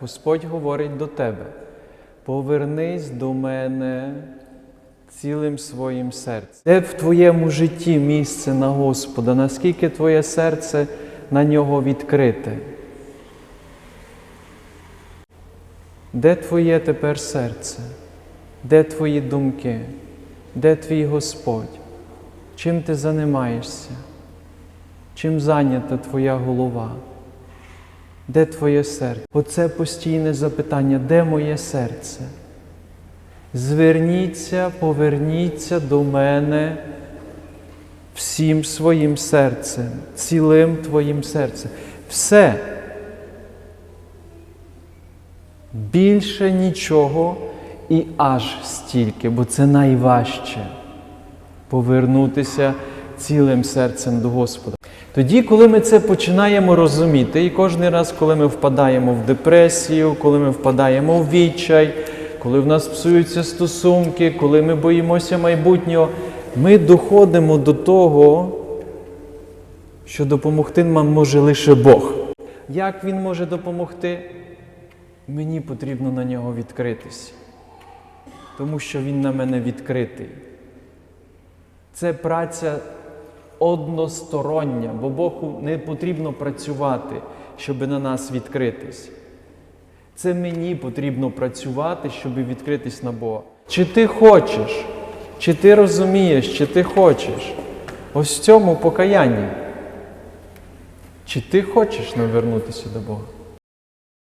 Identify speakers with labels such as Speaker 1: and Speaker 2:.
Speaker 1: Господь говорить до тебе: повернись до мене цілим своїм серцем. Де в твоєму житті місце на Господа, наскільки твоє серце на нього відкрите? Де твоє тепер серце? Де твої думки? Де твій Господь? Чим ти займаєшся? Чим зайнята твоя голова? Де твоє серце? Оце постійне запитання, де моє серце? Зверніться, поверніться до мене всім своїм серцем, цілим твоїм серцем. Все. Більше нічого і аж стільки, бо це найважче повернутися цілим серцем до Господа. Тоді, коли ми це починаємо розуміти, і кожен раз, коли ми впадаємо в депресію, коли ми впадаємо в відчай, коли в нас псуються стосунки, коли ми боїмося майбутнього, ми доходимо до того, що допомогти нам може лише Бог. Як Він може допомогти? Мені потрібно на нього відкритися, тому що Він на мене відкритий. Це праця одностороння, бо Богу не потрібно працювати, щоб на нас відкритись. Це мені потрібно працювати, щоб відкритись на Бога. Чи ти хочеш, чи ти розумієш, чи ти хочеш? Ось в цьому покаянні. Чи ти хочеш навернутися до Бога?